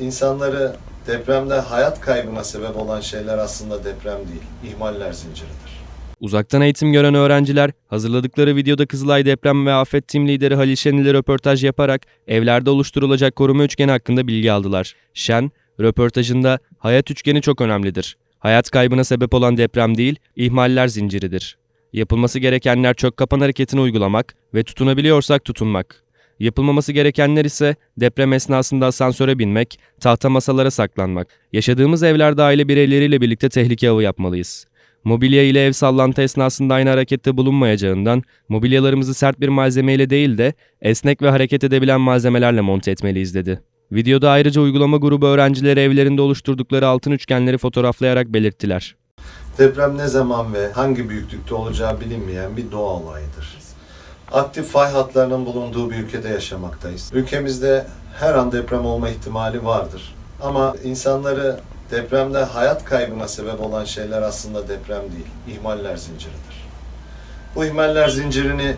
insanları depremde hayat kaybına sebep olan şeyler aslında deprem değil, ihmaller zinciridir. Uzaktan eğitim gören öğrenciler hazırladıkları videoda Kızılay Deprem ve Afet Tim Lideri Halil Şen ile röportaj yaparak evlerde oluşturulacak koruma üçgeni hakkında bilgi aldılar. Şen, röportajında hayat üçgeni çok önemlidir. Hayat kaybına sebep olan deprem değil, ihmaller zinciridir. Yapılması gerekenler çök kapan hareketini uygulamak ve tutunabiliyorsak tutunmak. Yapılmaması gerekenler ise deprem esnasında asansöre binmek, tahta masalara saklanmak. Yaşadığımız evlerde aile bireyleriyle birlikte tehlike avı yapmalıyız. Mobilya ile ev sallantı esnasında aynı harekette bulunmayacağından mobilyalarımızı sert bir malzemeyle değil de esnek ve hareket edebilen malzemelerle monte etmeliyiz dedi. Videoda ayrıca uygulama grubu öğrencileri evlerinde oluşturdukları altın üçgenleri fotoğraflayarak belirttiler. Deprem ne zaman ve hangi büyüklükte olacağı bilinmeyen bir doğa olayıdır. Aktif fay hatlarının bulunduğu bir ülkede yaşamaktayız. Ülkemizde her an deprem olma ihtimali vardır. Ama insanları depremde hayat kaybına sebep olan şeyler aslında deprem değil, ihmaller zinciridir. Bu ihmaller zincirini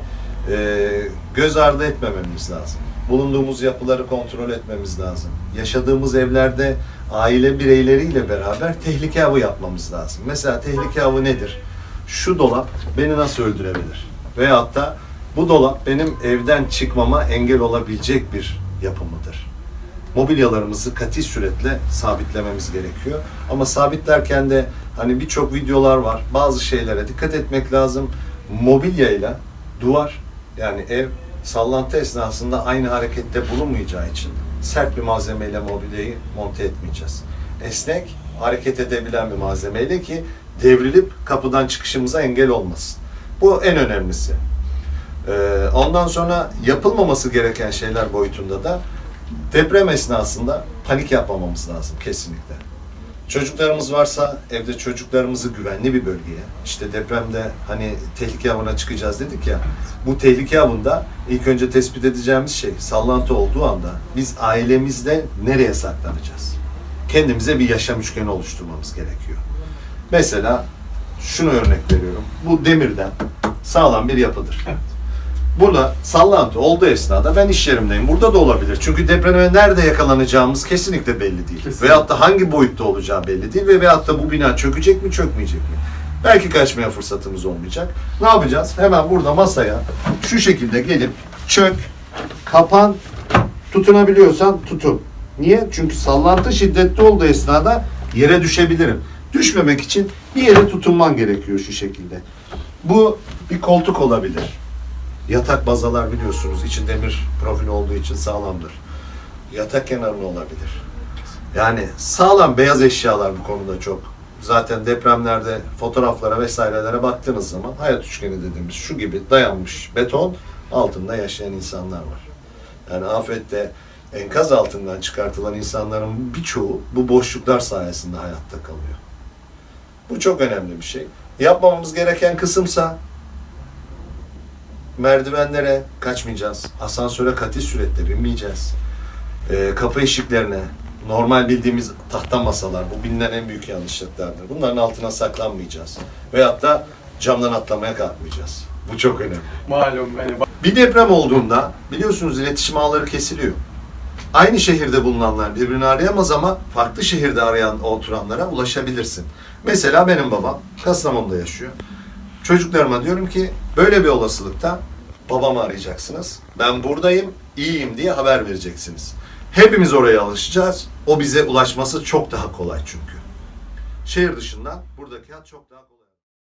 e, göz ardı etmememiz lazım. Bulunduğumuz yapıları kontrol etmemiz lazım. Yaşadığımız evlerde aile bireyleriyle beraber tehlike avı yapmamız lazım. Mesela tehlike avı nedir? Şu dolap beni nasıl öldürebilir? Veyahut da bu dolap benim evden çıkmama engel olabilecek bir yapımıdır. Mobilyalarımızı kati süretle sabitlememiz gerekiyor. Ama sabitlerken de hani birçok videolar var. Bazı şeylere dikkat etmek lazım. Mobilyayla duvar yani ev sallantı esnasında aynı harekette bulunmayacağı için sert bir malzemeyle mobilyayı monte etmeyeceğiz. Esnek, hareket edebilen bir malzemeyle ki devrilip kapıdan çıkışımıza engel olmasın. Bu en önemlisi. Ee, ondan sonra yapılmaması gereken şeyler boyutunda da deprem esnasında panik yapmamamız lazım kesinlikle. Çocuklarımız varsa evde çocuklarımızı güvenli bir bölgeye, işte depremde hani tehlike avına çıkacağız dedik ya, bu tehlike avında ilk önce tespit edeceğimiz şey sallantı olduğu anda biz ailemizle nereye saklanacağız? Kendimize bir yaşam üçgeni oluşturmamız gerekiyor. Mesela şunu örnek veriyorum. Bu demirden sağlam bir yapıdır. Burada sallantı olduğu esnada ben iş yerimdeyim. Burada da olabilir. Çünkü depreme nerede yakalanacağımız kesinlikle belli değil. Kesinlikle. Veyahut da hangi boyutta olacağı belli değil ve veyahut da bu bina çökecek mi çökmeyecek mi? Belki kaçmaya fırsatımız olmayacak. Ne yapacağız? Hemen burada masaya şu şekilde gelip çök, kapan, tutunabiliyorsan tutun. Niye? Çünkü sallantı şiddetli olduğu esnada yere düşebilirim. Düşmemek için bir yere tutunman gerekiyor şu şekilde. Bu bir koltuk olabilir. Yatak bazalar biliyorsunuz içi demir profil olduğu için sağlamdır. Yatak kenarına olabilir. Yani sağlam beyaz eşyalar bu konuda çok. Zaten depremlerde fotoğraflara vesairelere baktığınız zaman hayat üçgeni dediğimiz şu gibi dayanmış beton altında yaşayan insanlar var. Yani afette enkaz altından çıkartılan insanların birçoğu bu boşluklar sayesinde hayatta kalıyor. Bu çok önemli bir şey. Yapmamamız gereken kısımsa merdivenlere kaçmayacağız. Asansöre kati surette binmeyeceğiz. Ee, kapı eşiklerine normal bildiğimiz tahta masalar bu bilinen en büyük yanlışlıklardır. Bunların altına saklanmayacağız. Veyahut da camdan atlamaya kalkmayacağız. Bu çok önemli. Malum hani Bir deprem olduğunda biliyorsunuz iletişim ağları kesiliyor. Aynı şehirde bulunanlar birbirini arayamaz ama farklı şehirde arayan oturanlara ulaşabilirsin. Mesela benim babam Kastamonu'da yaşıyor. Çocuklarıma diyorum ki böyle bir olasılıkta babamı arayacaksınız. Ben buradayım, iyiyim diye haber vereceksiniz. Hepimiz oraya alışacağız. O bize ulaşması çok daha kolay çünkü. Şehir dışından buradaki hat çok daha kolay.